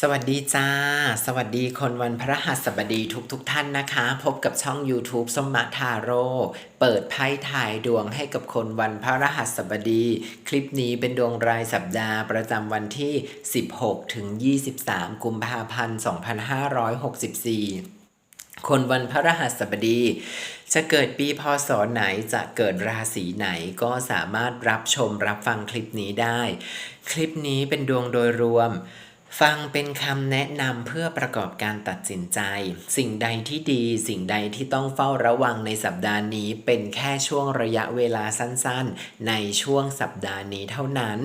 สวัสดีจ้า สวัสดีคนวันพระหัสบดีทุกทุกท่านนะคะ พบกับช่อง YouTube สมมาทาโร่เปิดไพ่ถ่ายดวงให้กับคนวันพระรหัสบดี คลิปนี้เป็นดวงรายสัปดาห์ประจำวันที่ 16 ถึง 23 กุมภาพันธ์ 2564คนวันพระรหัสบดี จะเกิดปีพศไหนจะเกิดราศีไหนก็สามารถรับชมรับฟังคลิปนี้ได้ คลิปนี้เป็นดวงโดยรวม ฟังเป็นคำแนะนำเพื่อประกอบการตัดสินใจ สิ่งใดที่ดีสิ่งใดที่ต้องเฝ้าระวังในสัปดาห์นี้ เป็นแค่ช่วงระยะเวลาสั้นๆ ในช่วงสัปดาห์นี้เท่านั้น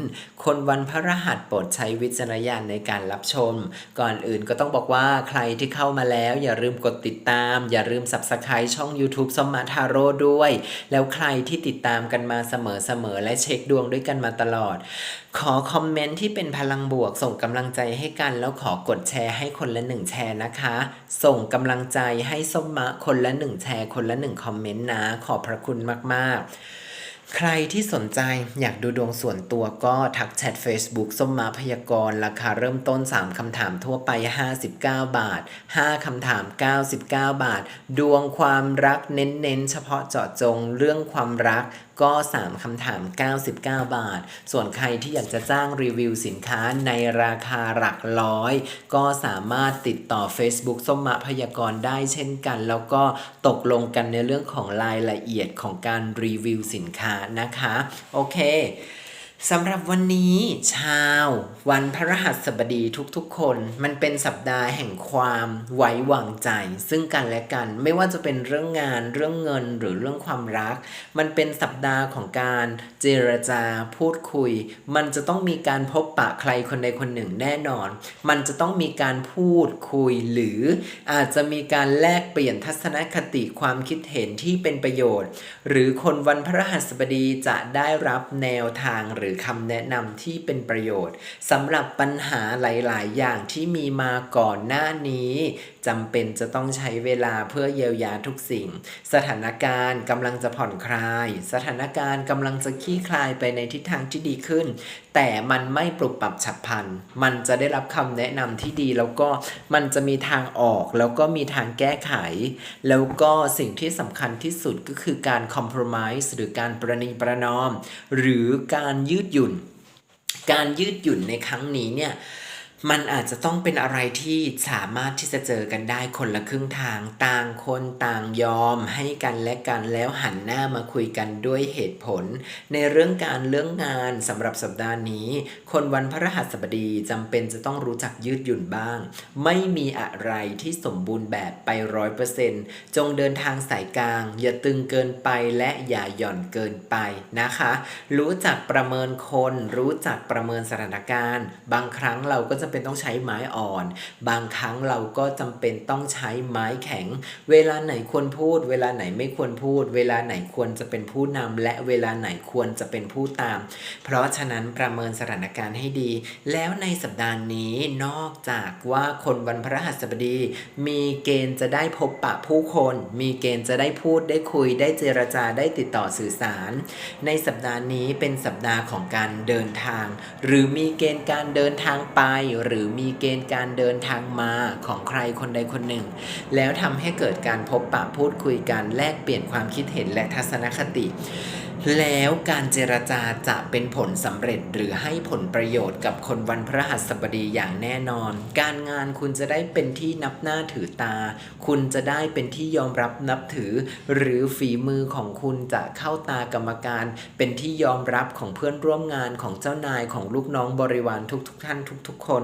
คนวันพระรหัสโปรดใช้วิจารณญาณในการรับชม ก่อนอื่นก็ต้องบอกว่าใครที่เข้ามาแล้ว อย่าลืมกดติดตาม อย่าลืม subscribe ช่อง YouTube สมมาทาโร่ด้วย แล้วใครที่ติดตามกันมาเสมอๆและเช็คดวงด้วยกันมาตลอด ขอคอมเมนต์ที่เป็นพลังบวกส่งกำลังใจให้กันแล้วขอกดแชร์ให้คนละหนึ่งแชร์นะคะ ส่งกำลังใจให้ส้มมะคนละหนึ่งแชร์คนละหนึ่งคอมเมนต์นะ ขอบพระคุณมากๆ ใครที่สนใจอยากดูดวงส่วนตัวก็ทักแชท Facebook ส้มมาพยากรณ์ราคาเริ่มต้น 3 คำถามทั่วไป 59 บาท 5 คำถาม 99 บาท ดวงความรักเน้นๆ เฉพาะเจาะจงเรื่องความรักก็ 3 คำถาม 99 บาท ส่วนใครที่อยากจะจ้างรีวิวสินค้าในราคาหลักร้อย ก็สามารถติดต่อ Facebook ส้มมะพยากรณ์ได้เช่นกัน แล้วก็ตกลงกันในเรื่องของรายละเอียดของการรีวิวสินค้านะคะ โอเค สำหรับวันนี้ชาว วันพระรหัสบดีทุกๆคน มันเป็นสัปดาห์แห่งความไว้วางใจ ซึ่งกันและกันไม่ว่าจะเป็นเรื่องงานเรื่องเงินหรือเรื่องความรัก มันเป็นสัปดาห์ของการเจรจาพูดคุย มันจะต้องมีการพบปะใครคนใดคนหนึ่งแน่นอน มันจะต้องมีการพูดคุยหรือ อาจจะมีการแลกเปลี่ยนทัศนคติความคิดเห็นที่เป็นประโยชน์ หรือคนวันพระรหัสบดีจะได้รับแนวทางหรือือคำแนะนำที่เป็นประโยชน์สำหรับปัญหาหลาย ๆ อย่างที่มีมาก่อนหน้านี้ จำเป็นจะต้องใช้เวลาเพื่อเยียวยาทุกสิ่ง สถานการณ์กำลังจะผ่อนคลาย สถานการณ์กำลังจะคลี่คลายไปในทิศทางที่ดีขึ้น แต่มันไม่ปรับปรับฉับพลัน มันจะได้รับคำแนะนำที่ดี แล้วก็มันจะมีทางออก แล้วก็มีทางแก้ไข แล้วก็สิ่งที่สำคัญที่สุดก็คือการ compromise หรือการประนีประนอม หรือการยืดหยุ่น การยืดหยุ่นในครั้งนี้เนี่ย มันอาจจะต้องเป็นอะไรที่สามารถที่จะเจอกันได้คนละครึ่งทางต่างคนต่างยอมให้กันและกันแล้วหันหน้ามาคุยกันด้วยเหตุผล ในเรื่องการเรื่องงานสำหรับสัปดาห์นี้ คนวันพระหัสบดีจำเป็นจะต้องรู้จักยืดหยุ่นบ้าง ไม่มีอะไรที่สมบูรณ์แบบไปร้อยเปอร์เซ็นต์จงเดินทางสายกลาง อย่าตึงเกินไปและอย่าหย่อนเกินไปนะคะ รู้จักประเมินคน รู้จักประเมินสถานการณ์ บางครั้งเราก็จะำเป็นต้องใช้ไม้อ่อน บางครั้งเราก็จำเป็นต้องใช้ไม้แข็ง เวลาไหนควรพูด เวลาไหนไม่ควรพูด เวลาไหนควรจะเป็นผู้นำและเวลาไหนควรจะเป็นผู้ตาม เพราะฉะนั้นประเมินสถานการณ์ให้ดี แล้วในสัปดาห์นี้นอกจากว่าคนวันพระหัสบดี มีเกณฑ์จะได้พบปะผู้คน มีเกณฑ์จะได้พูดได้คุยได้เจรจาได้ติดต่อสื่อสาร ในสัปดาห์นี้เป็นสัปดาห์ของการเดินทาง หรือมีเกณฑ์การเดินทางไปหรือมีเกณฑ์การเดินทางมาของใครคนใดคนหนึ่ง แล้วทำให้เกิดการพบปะพูดคุยกันแลกเปลี่ยนความคิดเห็นและทัศนคติ แล้วการเจรจาจะเป็นผลสำเร็จหรือให้ผลประโยชน์กับคนวันพระหัสบดีอย่างแน่นอน การงานคุณจะได้เป็นที่นับหน้าถือตา คุณจะได้เป็นที่ยอมรับนับถือ หรือฝีมือของคุณจะเข้าตากรรมการ เป็นที่ยอมรับของเพื่อนร่วมงานของเจ้านายของลูกน้องบริวารทุกๆทท่านทุก ๆ คน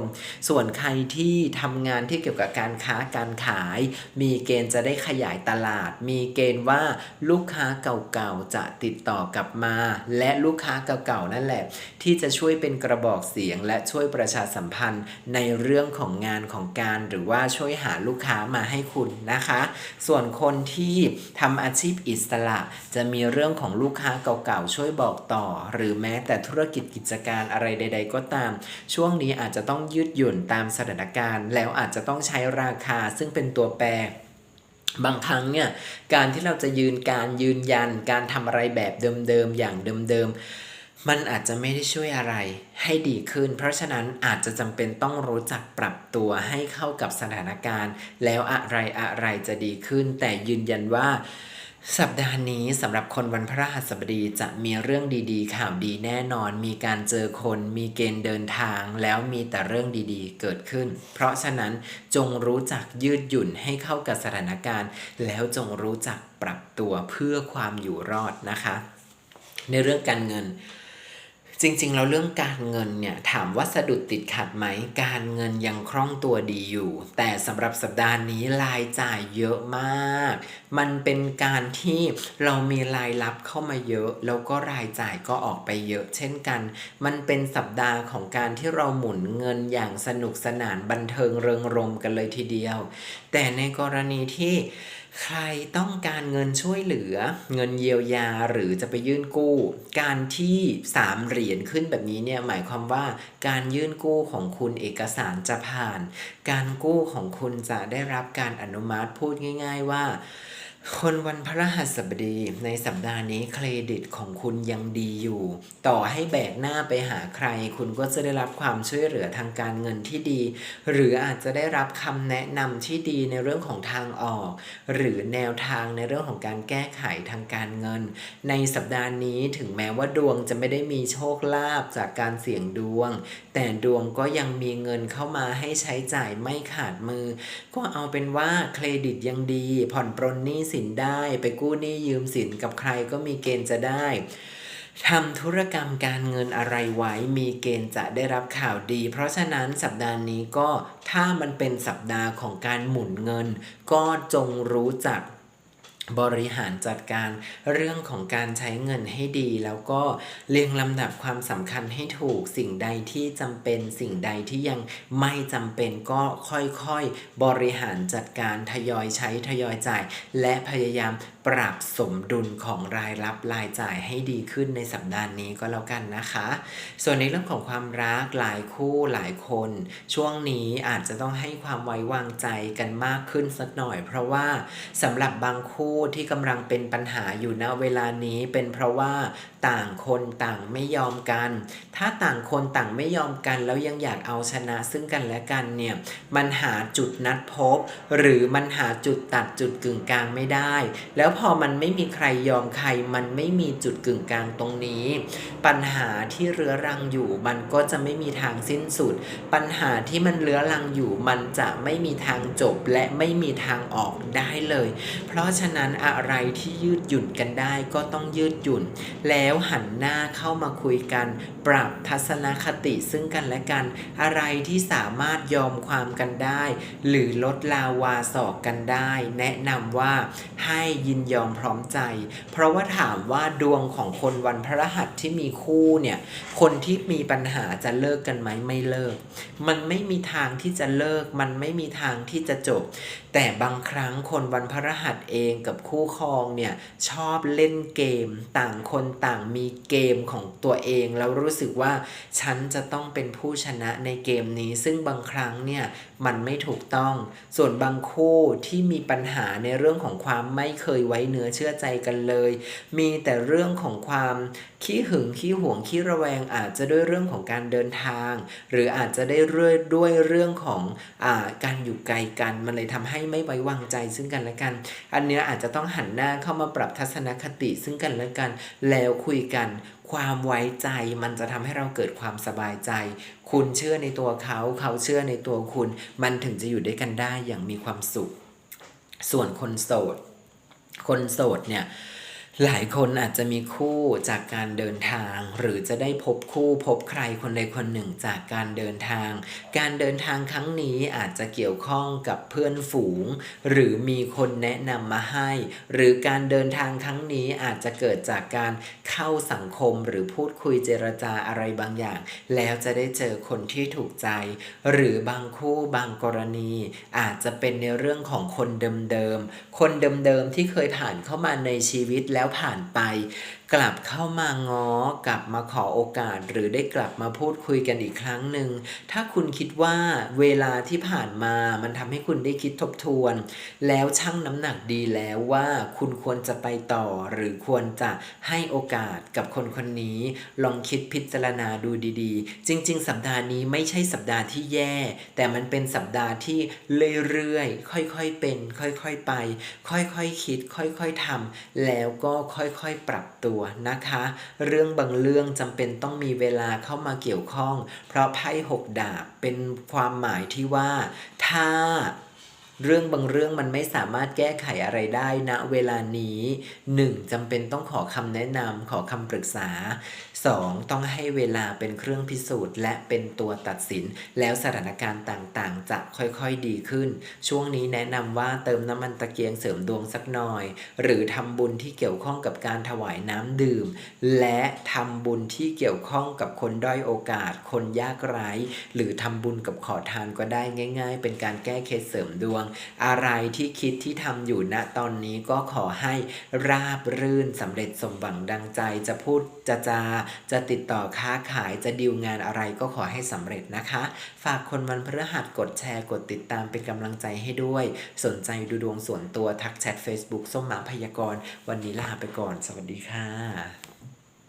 ส่วนใครที่ทำงานที่เกี่ยวกับการค้าการขาย มีเกณฑ์จะได้ขยายตลาด มีเกณฑ์ว่าลูกค้าเก่าๆจะติดต่อกลับมา และลูกค้าเก่าๆนั่นแหละ ที่จะช่วยเป็นกระบอกเสียง และช่วยประชาสัมพันธ์ในเรื่องของงานของการ หรือว่าช่วยหาลูกค้ามาให้คุณนะคะ ส่วนคนที่ทำอาชีพอิสระ จะมีเรื่องของลูกค้าเก่าๆช่วยบอกต่อ หรือแม้แต่ธุรกิจกิจการอะไรใด ๆ ก็ตาม ช่วงนี้อาจจะต้องยืดหยุ่นตามสถานการณ์ แล้วอาจจะต้องใช้ราคาซึ่งเป็นตัวแปร บางครั้งเนี่ยการที่เราจะยืนการยืนยัน การทำอะไรแบบเดิมๆอย่างเดิมๆมันอาจจะไม่ได้ช่วยอะไรให้ดีขึ้น เพราะฉะนั้นอาจจะจำเป็นต้องรู้จักปรับตัวให้เข้ากับสถานการณ์ แล้วอะไรอะไรจะดีขึ้น แต่ยืนยันว่า สัปดาห์นี้สำหรับคนวันพระหัสบดีจะมีเรื่องดีๆ ข่าวดีแน่นอน มีการเจอคน มีเกณฑ์เดินทาง แล้วมีแต่เรื่องดีๆ เกิดขึ้น เพราะฉะนั้นจงรู้จักยืดหยุ่นให้เข้ากับสถานการณ์ แล้วจงรู้จักปรับตัวเพื่อความอยู่รอดนะคะ ในเรื่องการเงิน จริงๆแล้วเรื่องการเงินเนี่ยถามว่าสะดุดติดขัดไหม การเงินยังคล่องตัวดีอยู่ แต่สำหรับสัปดาห์นี้รายจ่ายเยอะมาก มันเป็นการที่เรามีรายรับเข้ามาเยอะ แล้วก็รายจ่ายก็ออกไปเยอะ เช่นกัน มันเป็นสัปดาห์ของการที่เราหมุนเงินอย่างสนุกสนานบันเทิงเริงรมกันเลยทีเดียว แต่ในกรณีที่ ใครต้องการเงินช่วยเหลือ เงินเยียวยาหรือจะไปยื่นกู้ การที่สามเหรียญขึ้นแบบนี้เนี่ยหมายความว่าการยื่นกู้ของคุณเอกสารจะผ่าน การกู้ของคุณจะได้รับการอนุมัติพูดง่าย ๆว่า คนวันพระหัสบดีในสัปดาห์นี้เครดิตของคุณยังดีอยู่ ต่อให้แบกหน้าไปหาใคร คุณก็จะได้รับความช่วยเหลือทางการเงินที่ดี หรืออาจจะได้รับคำแนะนำที่ดีในเรื่องของทางออก หรือแนวทางในเรื่องของการแก้ไขทางการเงิน ในสัปดาห์นี้ถึงแม้ว่าดวงจะไม่ได้มีโชคลาภจากการเสี่ยงดวง แต่ดวงก็ยังมีเงินเข้ามาให้ใช้จ่ายไม่ขาดมือ ก็เอาเป็นว่าเครดิตยังดี ผ่อนปรนหนี้สินได้ ไปกู้หนี้ยืมสินกับใครก็มีเกณฑ์จะได้ทำธุรกรรมการเงินอะไรไว้มีเกณฑ์จะได้รับข่าวดี เพราะฉะนั้นสัปดาห์นี้ก็ถ้ามันเป็นสัปดาห์ของการหมุนเงิน ก็จงรู้จัก บริหารจัดการเรื่องของการใช้เงินให้ดี แล้วก็เรียงลำดับความสำคัญให้ถูกสิ่งใดที่จำเป็น สิ่งใดที่ยังไม่จำเป็นก็ค่อยๆ บริหารจัดการทยอยใช้ทยอยจ่าย และพยายามปรับสมดุลของรายรับรายจ่ายให้ดีขึ้นในสัปดาห์นี้ก็แล้วกันนะคะ ส่วนในเรื่องของความรักหลายคู่หลายคน ช่วงนี้อาจจะต้องให้ความไว้วางใจกันมากขึ้นสักหน่อย เพราะว่าสำหรับบางคู่ที่กำลังเป็นปัญหาอยู่ณเวลานี้เป็นเพราะว่าต่างคนต่างไม่ยอมกัน ถ้าต่างคนต่างไม่ยอมกัน แล้วยังอยากเอาชนะซึ่งกันและกันเนี่ยมันหาจุดนัดพบ หรือมันหาจุดตัดจุดกึ่งกลางไม่ได้ แล้วพอมันไม่มีใครยอมใคร มันไม่มีจุดกึ่งกลางตรงนี้ ปัญหาที่เรื้อรังอยู่มันก็จะไม่มีทางสิ้นสุด ปัญหาที่มันเรื้อรังอยู่มันจะไม่มีทางจบและไม่มีทางออกได้เลย เพราะฉะนั้นอะไรที่ยืดหยุ่นกันได้ก็ต้องยืดหยุ่น แล้วหันหน้าเข้ามาคุยกัน ปรับทัศนคติซึ่งกันและกัน อะไรที่สามารถยอมความกันได้ หรือลดลาวาสอกกันได้ แนะนำว่าให้ยินยอมพร้อมใจ เพราะว่าถามว่าดวงของคนวันพระหัสที่มีคู่เนี่ยคนที่มีปัญหาจะเลิกกันไหมไม่เลิก มันไม่มีทางที่จะเลิก มันไม่มีทางที่จะจบ แต่บางครั้งคนวันพระหัสเองกับคู่ครองเนี่ยชอบเล่นเกม ต่างคนต่างมีเกมของตัวเอง แล้วรู้สึกว่าฉันจะต้องเป็นผู้ชนะในเกมนี้ ซึ่งบางครั้งเนี่ย มันไม่ถูกต้อง ส่วนบางคู่ที่มีปัญหาในเรื่องของความไม่เคยไว้เนื้อเชื่อใจกันเลย มีแต่เรื่องของความขี้หึงขี้หวงขี้ระแวงอาจจะด้วยเรื่องของการเดินทาง หรืออาจจะได้เรื่อยด้วยเรื่องของอาการอยู่ไกลกัน มันเลยทำให้ไม่ไว้วางใจซึ่งกันและกัน อันเนี้ยอาจจะต้องหันหน้าเข้ามาปรับทัศนคติซึ่งกันและกัน แล้วคุยกัน ความไว้ใจมันจะทำให้เราเกิดความสบายใจ คุณเชื่อในตัวเขา เขาเชื่อในตัวคุณ มันถึงจะอยู่ด้วยกันได้อย่างมีความสุข ส่วนคนโสด คนโสดเนี่ย หลายคนอาจจะมีคู่จากการเดินทาง หรือจะได้พบคู่พบใครคนใดคนหนึ่งจากการเดินทาง การเดินทางครั้งนี้อาจจะเกี่ยวข้องกับเพื่อนฝูง หรือมีคนแนะนำมาให้ หรือการเดินทางครั้งนี้อาจจะเกิดจากการเข้าสังคมหรือพูดคุยเจรจาอะไรบางอย่าง แล้วจะได้เจอคนที่ถูกใจ หรือบางคู่บางกรณี อาจจะเป็นในเรื่องของคนเดิมๆคนเดิมๆที่เคยผ่านเข้ามาในชีวิตแล้วแล้วผ่านไปกลับเข้ามาง้อกลับมาขอโอกาส หรือได้กลับมาพูดคุยกันอีกครั้งหนึ่งถ้าคุณคิดว่าเวลาที่ผ่านมามันทำให้คุณได้คิดทบทวน แล้วชั่งน้ำหนักดีแล้วว่าคุณควรจะไปต่อ หรือควรจะให้โอกาสกับคนคนนี้ ลองคิดพิจารณาดูดีๆ จริง ๆ สัปดาห์นี้ไม่ใช่สัปดาห์ที่แย่ แต่มันเป็นสัปดาห์ที่เรื่อยๆค่อยๆเป็น ค่อยๆไป ค่อยๆคิด ค่อยๆทำแล้วก็ค่อยๆปรับตัวนะคะ เรื่องบางเรื่องจำเป็นต้องมีเวลาเข้ามาเกี่ยวข้อง เพราะไพ่หกดาบเป็นความหมายที่ว่า ถ้าเรื่องบางเรื่องมันไม่สามารถแก้ไขอะไรได้ณเวลานี้ 1. จำเป็นต้องขอคำแนะนำขอคำปรึกษา 2. ต้องให้เวลาเป็นเครื่องพิสูจน์ และเป็นตัวตัดสิน แล้วสถานการณ์ต่างๆ จะค่อยๆดีขึ้น ช่วงนี้แนะนำว่าเติมน้ำมันตะเกียงเสริมดวงสักหน่อย หรือทำบุญที่เกี่ยวข้องกับการถวายน้ำดื่ม และทำบุญที่เกี่ยวข้องกับคนด้อยโอกาส คนยากไร้ หรือทำบุญกับขอทานก็ได้ง่าย ๆ เป็นการแก้เคล็ดเสริมดวง อะไรที่คิดที่ทำอยู่ณตอนนี้ก็ขอให้ราบรื่นสำเร็จสมหวังดังใจจะพูดจะจาจะติดต่อค้าขายจะดีลงานอะไรก็ขอให้สำเร็จนะคะ ฝากคนวันพฤหัสกดแชร์กดติดตามเป็นกำลังใจให้ด้วย สนใจดูดวงส่วนตัวทักแชท Facebook ส้มหมาพยากรณ์วันนี้ลาไปก่อน สวัสดีค่ะ